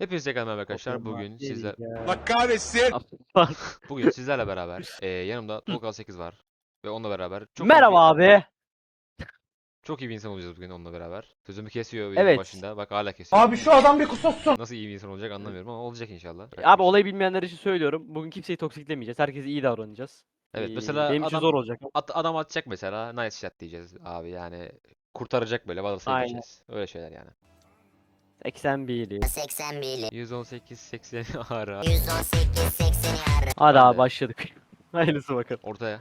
Hepinize merhaba arkadaşlar. Bugün sizler. Bak kahretsin. bugün sizlerle beraber e, yanımda Tolga 8 var ve onunla beraber çok iyi bir- Merhaba abi. Çok iyi bir insan olacağız bugün onunla beraber. Sözümü kesiyor Evet. başında. Bak hala kesiyor. Abi şu adam bir kusursun. Nasıl iyi bir insan olacak anlamıyorum ama olacak inşallah. Abi olayı bilmeyenler için söylüyorum. Bugün kimseyi toksiklemeyeceğiz. Herkese iyi davranacağız. Evet Ee, mesela benim için adam, zor olacak. at- adam atacak mesela nice shot diyeceğiz abi yani kurtaracak böyle Aynen. diyeceğiz. Öyle şeyler yani. 81'li. 81 118 80 ara 118 80 yarı. Hadi abi başladık. Hayırlısı bakalım. ortaya.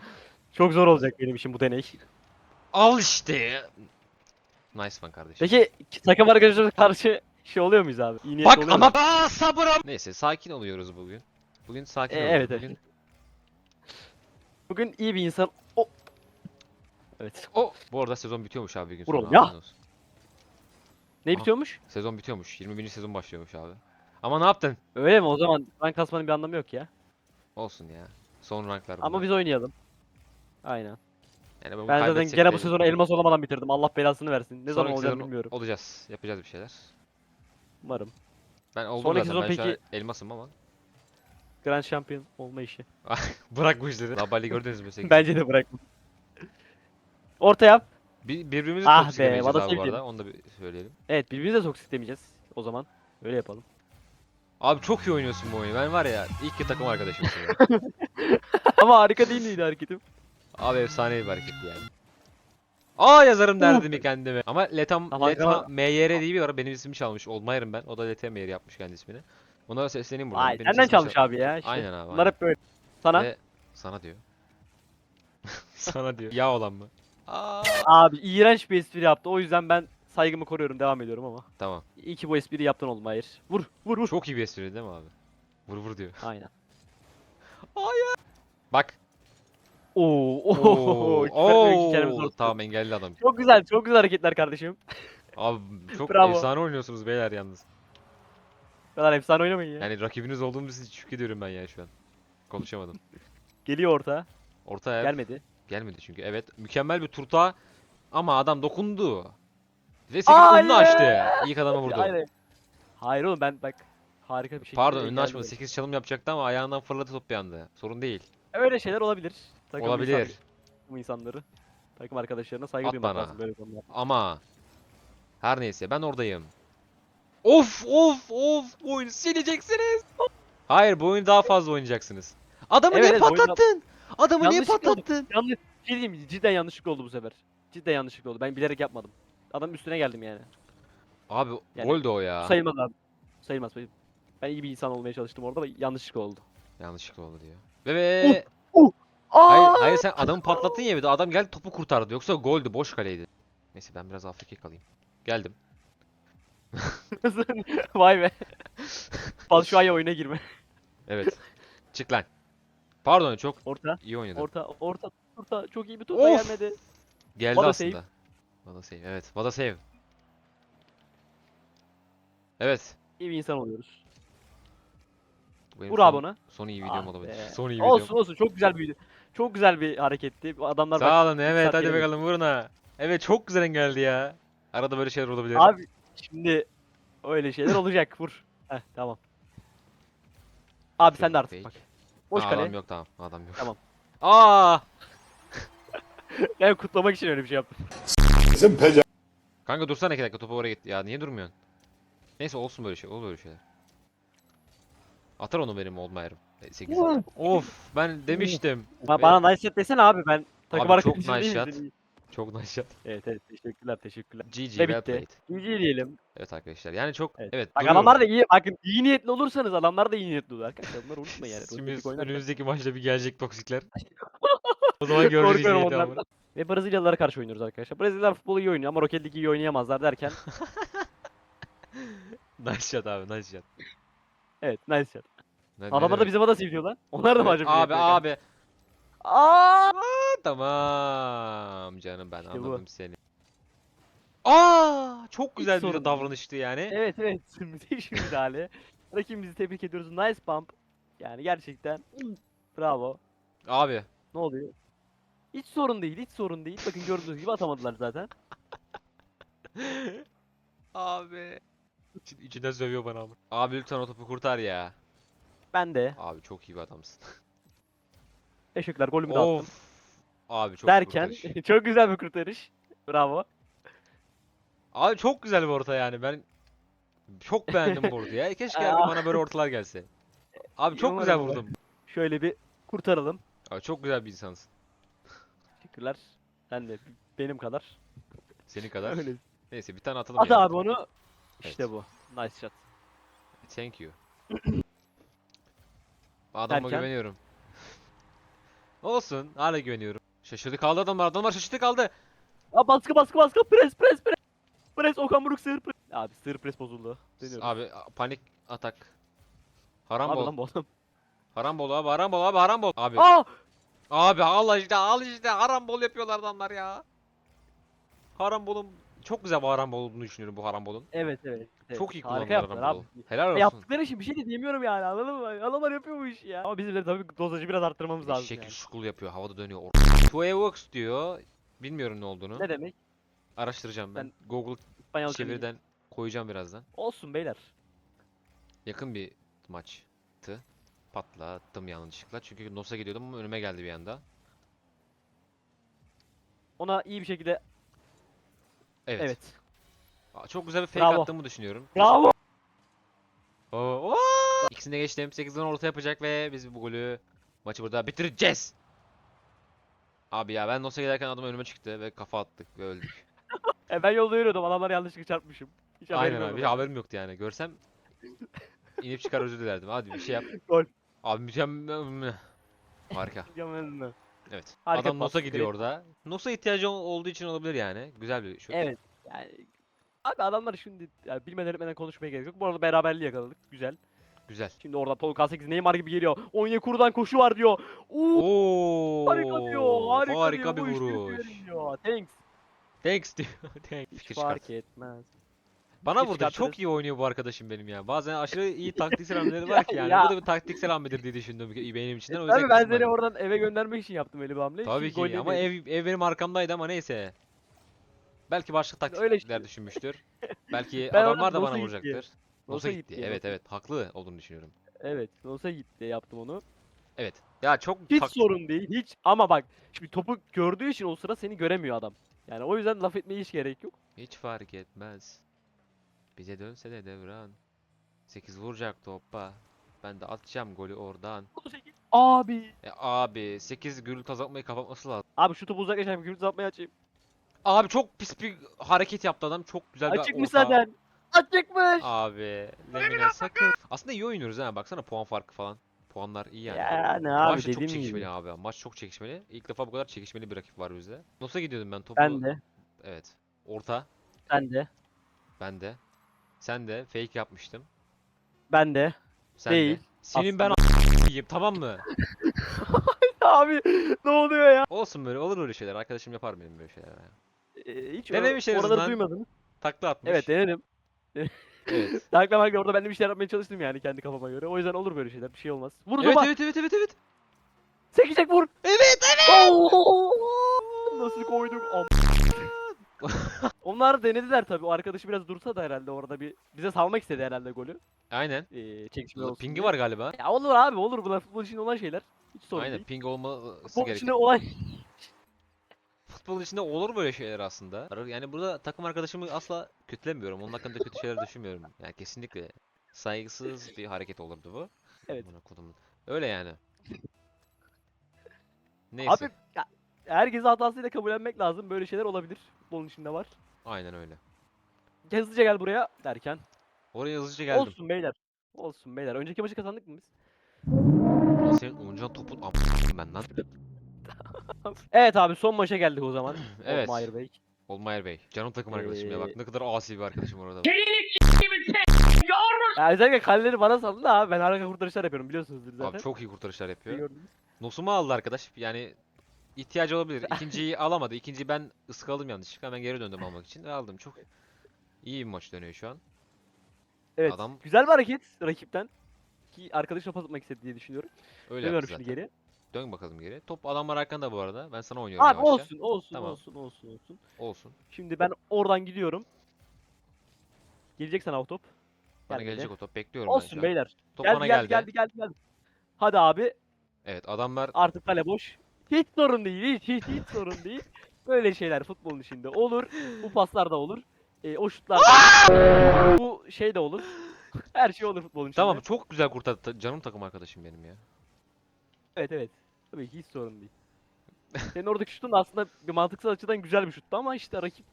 Çok zor olacak benim için bu deney. Al işte. Nice one kardeşim. Peki takım arkadaşlarımıza karşı şey oluyor muyuz abi? İyi Bak oluyor ama muyuz? Aa, sabırım. Neyse sakin oluyoruz bugün. Bugün sakin E, oluyoruz. evet, evet. bugün. Bugün iyi bir insan. O. Evet. O bu arada sezon bitiyormuş abi bir gün Vur sonra. ya. olsun. Ne Aha. bitiyormuş? Sezon bitiyormuş. 21. sezon başlıyormuş abi. Ama ne yaptın? Öyle mi? O zaman rank kasmanın bir anlamı yok ya. Olsun ya. Son ranklar Ama bunlar. biz oynayalım. Aynen. yani bunu Ben zaten gene bu sezonu elmas olamadan bitirdim. Allah belasını versin. Ne zaman olacağını bilmiyorum. Olacağız. Yapacağız bir şeyler. Umarım. Ben oldum Sonraki zaten. Ben peki- elmasım ama. Grand Champion olma işi. Bırak bu işleri. Labali gördünüz mü? Bence de bırak. Orta yap. Bir, birbirimizi Ah ah be, toksiklemeyeceğiz Vada abi bu arada. Onu da bir söyleyelim. Evet birbirimize toksik demeyeceğiz. O zaman öyle yapalım. Abi çok iyi oynuyorsun bu oyunu. Ben var ya ilk ki takım arkadaşımsın ya. Ama harika değil miydi hareketim? Abi efsane bir hareketti yani. Aa yazarım derdimi kendime. Ama Letam, Ama Letma ama- MYR diye bir var. Benim ismimi çalmış. Olmayırım ben. O da Letam MYR yapmış kendi ismini. Ona sesleneyim buradan. Vay Benim senden çalmış çal- abi ya. Işte. Aynen abi, Bunlar hep böyle. Sana. Ve sana diyor. sana diyor. Ya olan mı? Abi iğrenç bir espri yaptı. O yüzden ben saygımı koruyorum. Devam ediyorum ama. Tamam. İyi ki bu espriyi yaptın oğlum hayır. Vur vur vur. Çok iyi bir espri değil mi abi? Vur vur diyor. Aynen. Bak. Oo. Oo. Oo. iki Oo. zor. Tamam engelli adam. Çok güzel çok güzel hareketler kardeşim. Abi çok Bravo. efsane oynuyorsunuz beyler yalnız. Bu kadar efsane oynamayın ya. Yani rakibiniz olduğumu için şükrediyorum ben ya şu an. Konuşamadım. Geliyor orta. Ortaya Gelmedi. Gelmedi çünkü. Evet mükemmel bir turta ama adam dokundu. Ve 8 Hayır. önünü açtı. İlk adama vurdu. Hayır. Hayır oğlum ben bak harika bir şekilde Pardon önünü açmadı. 8 çalım yapacaktı ama ayağından fırladı top anda. Sorun değil. Öyle şeyler olabilir. Takım Olabilir. insan- takım insanları. Takım arkadaşlarına saygı At duymak bana. lazım böyle konularda. Ama her neyse ben oradayım. Of of of bu oyunu sileceksiniz. Hayır bu oyunu daha fazla oynayacaksınız. Adamı Evet, niye evet, oyunu- patlattın? Adamı niye Yanlışlıkla oldu. patlattın? Yanlış. Bir şey diyeyim mi? Cidden yanlışlıkla oldu bu sefer. Cidden yanlışlıkla oldu. Ben bilerek yapmadım. Adam üstüne geldim yani. Abi Yani gol de o ya. Sayılmaz abi. Sayılmaz. sayılmaz. Ben iyi bir insan olmaya çalıştım orada ama yanlışlıkla oldu. Yanlışlıkla oldu diyor. Ve ve Aa! hayır, hayır sen adamı patlattın ya bir de adam geldi topu kurtardı. Yoksa goldü boş kaleydi. Neyse ben biraz Afrika kalayım. Geldim. Vay be. Aya oyuna girme. Evet. Çık lan. Pardon çok Orta, iyi oynadın. orta, orta, orta. Çok iyi bir turda Of! gelmedi. Geldi Vada aslında. Vada save. Evet. Vada save. Evet. İyi bir insan oluyoruz. Bu benim Vur son, abi ona. son iyi videom Ah olabilir. be. Son iyi Olsun videom. olsun çok güzel bir çok güzel bir hareketti. Adamlar bak. Sağ olun. Evet hadi gelemedim. bakalım vurun ha. Evet çok güzel engeldi ya. Arada böyle şeyler olabilir. Abi şimdi öyle şeyler olacak. Vur. Heh tamam. Abi sen de artık bak. Boş Aa, kale. Adam yok tamam. Adam yok. Tamam. Aa! Ben kutlamak için öyle bir şey yaptım. Bizim pece. Kanka dursana iki dakika topu oraya gitti. Ya niye durmuyorsun? Neyse olsun böyle şey. Olur böyle şeyler. Atar onu benim Oldmayer'ım. 8. of ben demiştim. Ba- Bana nice shot desene abi ben takım Abi çok arkadaşım nice değilim shot. senin. Çok nice shot. Evet evet teşekkürler teşekkürler. GG Ve well bitti. played. GG diyelim. Evet arkadaşlar. Yani çok Evet. evet. Bak duruyorum. adamlar da iyi bakın iyi niyetli olursanız adamlar da iyi niyetli olur arkadaşlar. Bunları unutmayın yani. Şimdi önümüzdeki maçta bir gelecek toksikler. o zaman göreceğiz niyeti ama. Ve Brezilyalılara karşı oynuyoruz arkadaşlar. Brezilyalılar futbolu iyi oynuyor ama Rocket League iyi oynayamazlar derken. Nice shot abi nice shot. evet nice shot. Ne- ne Adamlar da demek? bize bana seviyorlar. Onlar da mı acaba? Abi abi. Aa! Tamam canım ben İşte bu. anladım seni. Aa çok güzel bir sorun değil. davranıştı yani. Evet evet. Müthiş bir müdahale. Rakibimizi tebrik ediyoruz. Nice pump. Yani gerçekten bravo. Abi Ne oluyor? Hiç sorun değil, hiç sorun değil. Bakın gördüğünüz gibi atamadılar zaten. Abi. İçi- İçinden sövüyor bana ama. Abi lütfen o topu kurtar ya. Ben de. Abi çok iyi bir adamsın. Teşekkürler golümü de attım. of. Abi çok Derken kurtarış. çok güzel bir kurtarış. Bravo. Abi çok güzel bir orta yani ben çok beğendim bu ortayı ya. Keşke bana böyle ortalar gelse. Abi çok Umarım güzel olur. vurdum. Şöyle bir kurtaralım. Abi çok güzel bir insansın. Teşekkürler. Sen de benim kadar. Senin kadar. Öyle. Neyse bir tane atalım At ya. abi onu. İşte Evet. bu. Nice shot. Thank you. Adama Derken? güveniyorum. Olsun. Hala güveniyorum. Şaşırdı kaldı adamlar. Adamlar şaşırdı kaldı. Aa, baskı baskı baskı. Pres pres pres. Pres Okan Buruk sığır pres. Abi sığır pres bozuldu. Dönüyoruz. Abi panik atak. Haram Abi bol. lan bu adam. Haram bol abi. Haram bol abi. Haram bol. Abi. Aa! Abi Allah işte al işte haram bol yapıyorlar adamlar ya. Haram bolun çok güzel bir haram olduğunu düşünüyorum bu haram bolun. Evet evet. Evet. Çok iyi Harika kullandılar yaptılar abi. bolu. Helal olsun. Yaptıkları için bir şey de diyemiyorum yani anladın mı? Adamlar yapıyor bu işi ya. Ama bizim de tabii dozajı biraz arttırmamız lazım Şekil yani. şukul yapıyor. Havada dönüyor. Two works diyor. Bilmiyorum ne olduğunu. Ne demek? Araştıracağım ben. Google İspanyol çeviriden koyacağım birazdan. Olsun beyler. Yakın bir maçtı. Patlattım yanlışlıkla. Çünkü Nos'a gidiyordum ama önüme geldi bir anda. Ona iyi bir şekilde Evet. evet. Çok güzel bir fake Bravo. attığımı düşünüyorum. Bravo. Oo, oo! İkisini de geçtim. 8'den orta yapacak ve biz bu golü maçı burada bitireceğiz. Abi ya ben Nos'a giderken adam önüme çıktı ve kafa attık ve öldük. E ben yolda yürüyordum. Adamlar yanlışlıkla çarpmışım. Hiç Aynen abi. Bir haberim yoktu yani. Görsem inip çıkar özür dilerdim. Hadi bir şey yap. Gol. Abi mükemmel. Harika. Mükemmel. Evet. Harika Adam Nos'a gidiyor orada. Nos'a ihtiyacı ol- olduğu için olabilir yani. Güzel bir şut. Evet. Yani Abi adamlar şimdi yani bilmeden etmeden konuşmaya gerek yok. Bu arada beraberliği yakaladık. Güzel. Güzel. Şimdi orada Tolga 8 Neymar gibi geliyor. Onyekuru'dan koşu var diyor. Oo, Oo! harika diyor. Harika, Harika diyor. bir vuruş. Diyor. Thanks. Thanks diyor. Thanks. Hiç Fikir fark çıkart. etmez. Bana vurdu. çıkartırız. Çok iyi oynuyor bu arkadaşım benim ya. Bazen aşırı iyi taktiksel hamleleri var ki yani. Ya. Bu da bir taktiksel hamledir diye düşündüm benim içinden. O yüzden Tabii ben seni oradan eve göndermek için yaptım öyle bir hamle. Tabii Çünkü ki ama ev, ev benim arkamdaydı ama neyse. Belki başka taktikler işte. düşünmüştür. Belki Ben adamlar da bana gitti. vuracaktır. Nos'a gitti, gitti. Evet evet haklı olduğunu düşünüyorum. Evet. Olsa git diye yaptım onu. Evet. Ya çok Hiç tak- sorun değil. Hiç. Ama bak şimdi topu gördüğü için o sıra seni göremiyor adam. Yani o yüzden laf etmeye hiç gerek yok. hiç fark etmez. Bize dönse de devran. 8 vuracak toppa. Ben de atacağım golü oradan. Abi. E abi 8 gürültü azaltmayı kapatması lazım. Abi şu topu uzaklaşayım. Gürültü atmaya açayım. Abi çok pis bir hareket yaptı adam. Çok güzel bir Açıkmış orta. zaten. Açıkmış. Abi Lemina sakın. Aslında iyi oynuyoruz ha. Baksana puan farkı falan. Puanlar iyi yani. Ya ne abi Maç çok dediğim çekişmeli gibi. abi. Maç çok çekişmeli. İlk defa bu kadar çekişmeli bir rakip var bizde. Nos'a gidiyordum ben topu. Ben de. Evet. Orta. Ben de. Ben de. Sen de fake yapmıştım. Ben de. Sen Değil. de. Senin ben yiyeyim tamam mı? Abi ne oluyor ya? Olsun böyle olur böyle şeyler. Arkadaşım yapar benim böyle şeyler. ya. Ee, hiç Denemiş en oraları azından. duymadınız. Takla atmış. Evet denedim. Evet. Takla makla orada ben de bir şeyler yapmaya çalıştım yani kendi kafama göre. O yüzden olur böyle şeyler. Bir şey olmaz. Vur Evet evet evet evet evet. Sekecek vur. Evet evet. Nasıl koyduk? Am- Onlar denediler tabii. O arkadaşı biraz dursa da herhalde orada bir bize salmak istedi herhalde golü. Aynen. Ee, çekişme olsun Pingi diye. var galiba. Ya olur abi olur. Bunlar futbol içinde olan şeyler. Hiç sorun Aynen değil. ping olması Futbol gerekiyor. içinde olan Futbol içinde olur böyle şeyler aslında. Yani burada takım arkadaşımı asla kötülemiyorum. Onun hakkında kötü şeyler düşünmüyorum. Yani kesinlikle saygısız bir hareket olurdu bu. Evet. Amına kodumun. Öyle yani. Neyse. Abi ya, herkesi hatasıyla kabullenmek lazım. Böyle şeyler olabilir. Futbolun içinde var. Aynen öyle. Hızlıca gel buraya derken. Oraya hızlıca geldim. Olsun beyler. Olsun beyler. Önceki maçı kazandık mı biz? Senin oyuncağın topun am ben lan. Evet abi son maça geldik o zaman. Evet. Olmayer Bey. Olmayer Bey. Canım takım arkadaşım ya bak ne kadar asi bir arkadaşım orada. Ya özellikle kaleleri bana saldı da abi ben harika kurtarışlar yapıyorum biliyorsunuzdur zaten. Abi çok iyi kurtarışlar yapıyor. Gördünüz. Nosumu aldı arkadaş. Yani ihtiyacı olabilir. İkinciyi alamadı. İkinciyi ben ıskaladım yanlışlıkla. Hemen geri döndüm almak için ve aldım. Çok iyi bir maç dönüyor şu an. Evet. Adam- Güzel bir hareket rakipten. Ki arkadaşına pas atmak istedi diye düşünüyorum. Öyle Dönüyorum şimdi geri. Dön bakalım geri. Top adamlar arkanda bu arada. Ben sana oynuyorum Abi yavaşça. olsun olsun Tamam. olsun olsun olsun. Olsun. Şimdi ben oradan gidiyorum. Gelecek sana o top. Bana Gelmedi. gelecek o top. Bekliyorum ben Olsun an. beyler. Top Geldi, bana geldi, geldi. geldi geldi geldi. Hadi abi Evet adamlar artık kale boş. Hiç sorun değil. Hiç hiç, hiç sorun değil. Böyle şeyler futbolun içinde olur. Bu paslar da olur. E, o şutlar da Bu şey de olur. Her şey olur futbolun içinde. Tamam çok güzel kurtardı. Ta- Canım takım arkadaşım benim ya. Evet evet. Tabii ki hiç sorun değil. Senin oradaki şutun aslında bir mantıksal açıdan güzel bir şuttu ama işte rakip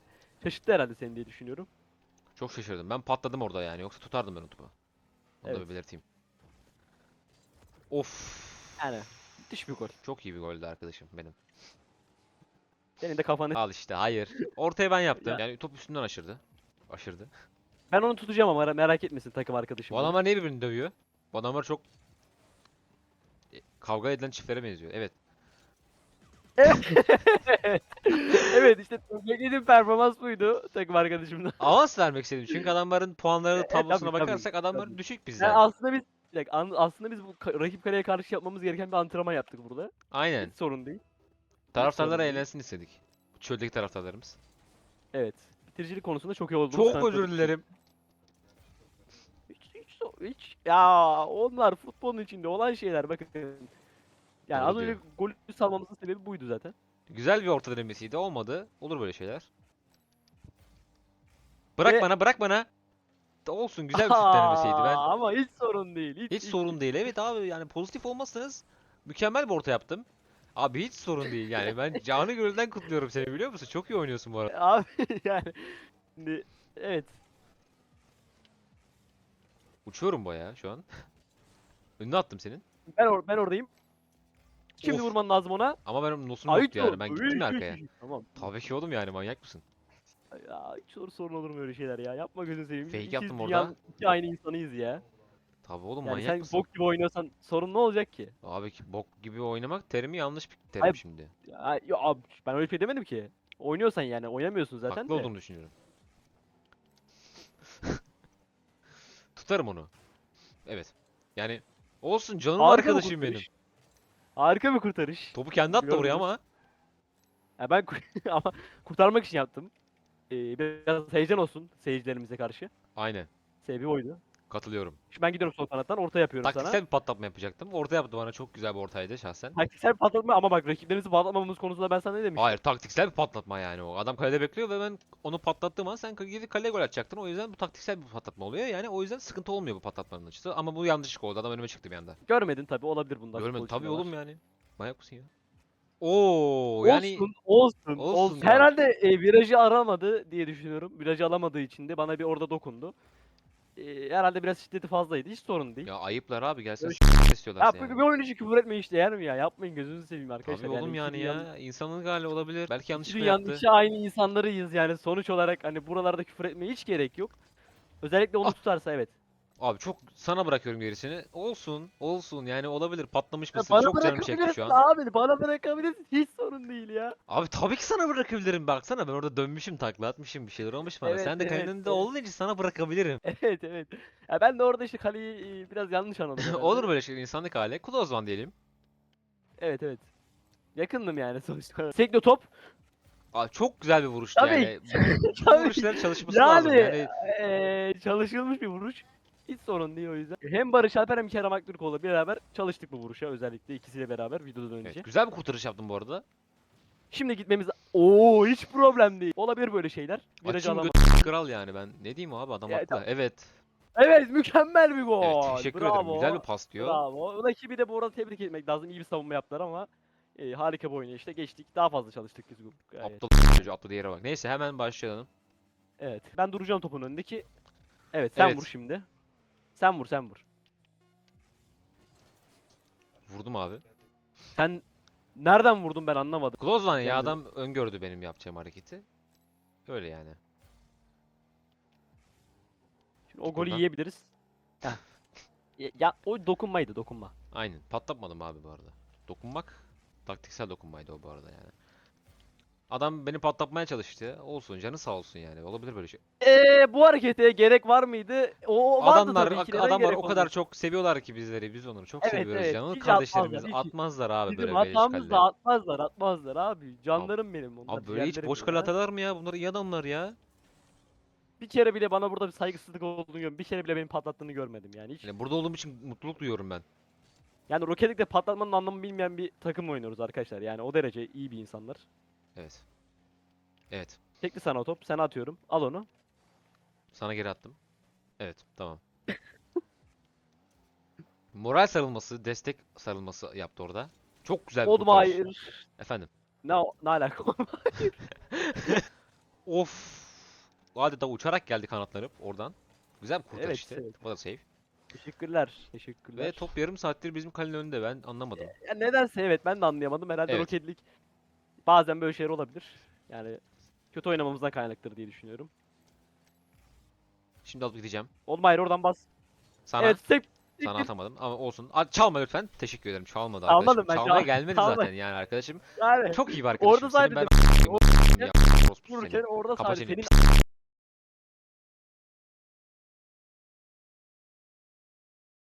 şaşırttı herhalde seni diye düşünüyorum. Çok şaşırdım. Ben patladım orada yani. Yoksa tutardım ben o topu. Onu da Evet. bir belirteyim. Of. Yani müthiş bir gol. Çok iyi bir goldü arkadaşım benim. Senin de kafanı... Al işte hayır. Ortaya ben yaptım. Ya. Yani top üstünden aşırdı. Aşırdı. Ben onu tutacağım ama merak etmesin takım arkadaşım. Bu adamlar niye birbirini dövüyor? Bu adamlar çok kavga edilen çiftlere benziyor. Evet. evet işte beklediğim performans buydu takım arkadaşımdan. Avans vermek istedim. Çünkü adamların puanları E, tablosuna tabii, tabii, bakarsak adamlar tabii. düşük Yani bizden. aslında biz dakika, aslında biz bu rakip kaleye karşı yapmamız gereken bir antrenman yaptık burada. Aynen. Hiç sorun değil. Taraftarlara değil. eğlensin istedik. Çöldeki taraftarlarımız. Evet. Bitiricilik konusunda çok iyi olduğumuzu Çok özür dilerim. Hiç, hiç, hiç, ya onlar futbolun içinde olan şeyler bakın. Yani Doğru az önce diyor. golü salmamızın sebebi buydu zaten. Güzel bir orta denemesiydi. Olmadı. Olur böyle şeyler. Bırak Ve- bana, bırak bana. Da Olsun güzel bir şut denemesiydi. Ben Aa, Ama hiç sorun değil. Hiç, hiç sorun değil. Evet abi yani pozitif olmazsanız mükemmel bir orta yaptım. Abi hiç sorun değil yani. Ben canı gönülden kutluyorum seni biliyor musun? Çok iyi oynuyorsun bu arada. Abi yani. Şimdi, evet. Uçuyorum bayağı şu an. Önüne attım senin. Ben, or ben oradayım. Şimdi Of. vurman lazım ona. Ama benim nosum Ay, yoktu yani. Ben dur, gittim arkaya. Tamam. Tabii ki oğlum yani manyak mısın? Ya hiç soru sorun olur mu öyle şeyler ya? Yapma gözünü seveyim. Fake ikiz yaptım dünyanın orada. iki aynı insanıyız ya. Tabii oğlum Yani manyak sen mısın? bok gibi oynuyorsan sorun ne olacak ki? Abi ki bok gibi oynamak terimi yanlış bir terim Hayır, şimdi. Ya, ya abi ben öyle bir şey demedim ki. Oynuyorsan yani oynamıyorsun zaten Haklı de. olduğunu düşünüyorum. Tutarım onu. Evet. Yani olsun canım bir arkadaşım benim. kurtarış. Harika bir kurtarış. Topu kendi attı oraya ama. Ya ben kur- ama kurtarmak için yaptım. Ee, biraz heyecan olsun seyircilerimize karşı. Aynen. Sebebi oydu. Katılıyorum. Şimdi ben gidiyorum sol kanattan orta yapıyorum Taktiksel sana. bir patlatma yapacaktım. Orta yaptı bana çok güzel bir ortaydı şahsen. Taktiksel bir patlatma ama bak rakiplerimizi patlatmamamız konusunda ben sana ne demiştim? Hayır taktiksel bir patlatma yani o. Adam kalede bekliyor ve ben onu patlattığım an sen gidip kaleye gol atacaktın. O yüzden bu taktiksel bir patlatma oluyor. Yani o yüzden sıkıntı olmuyor bu patlatmanın açısı. Ama bu yanlışlık oldu. Adam önüme çıktı bir anda. Görmedin tabi olabilir bundan. Görmedim. Tabii oğlum yani. Manyak mısın ya? Oo yani olsun, olsun, olsun olsun. ya. Herhalde e, virajı aramadı diye düşünüyorum. Virajı alamadığı için de bana bir orada dokundu. E, herhalde biraz şiddeti fazlaydı. Hiç sorun değil. ya ayıplar abi gelsen Öyle s**t istiyorlar Ya seni. bir, oyuncu küfür etmeyi işte yer mi ya? Yapmayın gözünüzü seveyim arkadaşlar. Tabii oğlum iki yani dünyanın- ya. İnsanın hali olabilir. Belki iki yanlışlıkla dünyanın yaptı. içi aynı insanlarıyız yani sonuç olarak hani buralarda küfür etmeye hiç gerek yok. Özellikle onu Ah. tutarsa evet. Abi çok sana bırakıyorum gerisini. Olsun, olsun. Yani olabilir. Patlamış Ya mısır. bana Çok canım çekti şu an. abi bana bırakabilirsin hiç sorun değil ya. Abi tabii ki sana bırakabilirim. Baksana ben orada dönmüşüm, takla atmışım, bir şeyler olmuş bana. Evet, Sen de evet, kalenin evet. olduğun için sana bırakabilirim. Evet evet. Ya ben de orada işte kaleyi e, biraz yanlış anladım. herhalde. Olur böyle şeyler insanlık hali. Klozvan diyelim. Evet evet. Yakındım yani sonuçta. Seklo top. Abi çok güzel bir vuruştu Tabii, yani. Bu tabii. vuruşların çalışması lazım. Yani, Yani eee, çalışılmış bir vuruş. Hiç sorun değil o yüzden. Hem Barış Alper hem Kerem Aktürkoğlu beraber çalıştık bu vuruşa özellikle ikisiyle beraber videodan önce. evet, güzel bir kurtarış yaptım bu arada. Şimdi gitmemiz... Oo hiç problem değil. Olabilir böyle şeyler. Viraj Açayım alama. götü kral yani ben. Ne diyeyim abi adam Ya, haklı. Evet. Evet mükemmel bir gol. Evet teşekkür Bravo. ederim. Güzel bir pas diyor. Bravo. Rakibi de bu arada tebrik etmek lazım. İyi bir savunma yaptılar ama e, harika bir oynayışta geçtik. Daha fazla çalıştık biz bu. gayet. Aptal çocuğu atladı yere bak. Neyse hemen başlayalım. Evet. Ben duracağım topun önündeki. Evet sen Evet. vur şimdi. Sen vur sen vur. Vurdum abi. Sen nereden vurdun ben anlamadım. Klozvan ya Geldim. adam öngördü benim yapacağım hareketi. Öyle yani. Şimdi o golü Buradan. yiyebiliriz. Heh. Ya, ya o dokunmaydı dokunma. Aynen. Patlatmadım abi bu arada. Dokunmak taktiksel dokunmaydı o bu arada yani. Adam beni patlatmaya çalıştı. Olsun canı sağ olsun yani. Olabilir böyle şey. Eee bu harekete gerek var mıydı? O vardı Adamlar tabii ki. Adamlar o kadar çok seviyorlar ki bizleri. Biz onları çok Evet, seviyoruz. evet. Canlı Hiç kardeşlerimiz atmazlar, hiç- atmazlar abi Bizim böyle hatamız da kaleleri. atmazlar atmazlar abi. Canlarım benim onlar. Abi böyle hiç ciğerlerim boş kale ya. atarlar mı ya? Bunlar iyi adamlar ya. bir kere bile bana burada bir saygısızlık olduğunu görmedim. Bir kere bile beni patlattığını görmedim yani hiç. Yani burada olduğum için mutluluk duyuyorum ben. Yani Rocket League'de patlatmanın anlamını bilmeyen bir takım oynuyoruz arkadaşlar. Yani o derece iyi bir insanlar. Evet. Evet. Tekli sana o top. Sana atıyorum. Al onu. Sana geri attım. Evet, tamam. Moral sarılması, destek sarılması yaptı orada. Çok güzel bir Oğlum kurtarış. hayır. Efendim. Ne, ne alaka? Of. Adeta uçarak geldi kanatları oradan. Güzel bir kurtarış Evet, işte. evet. O da safe. Teşekkürler. Teşekkürler. Ve top yarım saattir bizim kalenin önünde. Ben anlamadım. Ya nedense evet ben de anlayamadım. Herhalde Evet. Rocket League bazen böyle şeyler olabilir. Yani kötü oynamamızdan kaynaktır diye düşünüyorum. Şimdi alıp gideceğim. Oğlum hayır oradan bas. Sana Evet sek. sana atamadım ama olsun. A- çalma lütfen. Teşekkür ederim. Çalmadı arkadaşım. ben, Çalmaya çal- gelmedi çalma- zaten yani arkadaşım. Yani Çok iyi bir arkadaşım. Orada zaten ben ya, vururken seni. orada sadece senin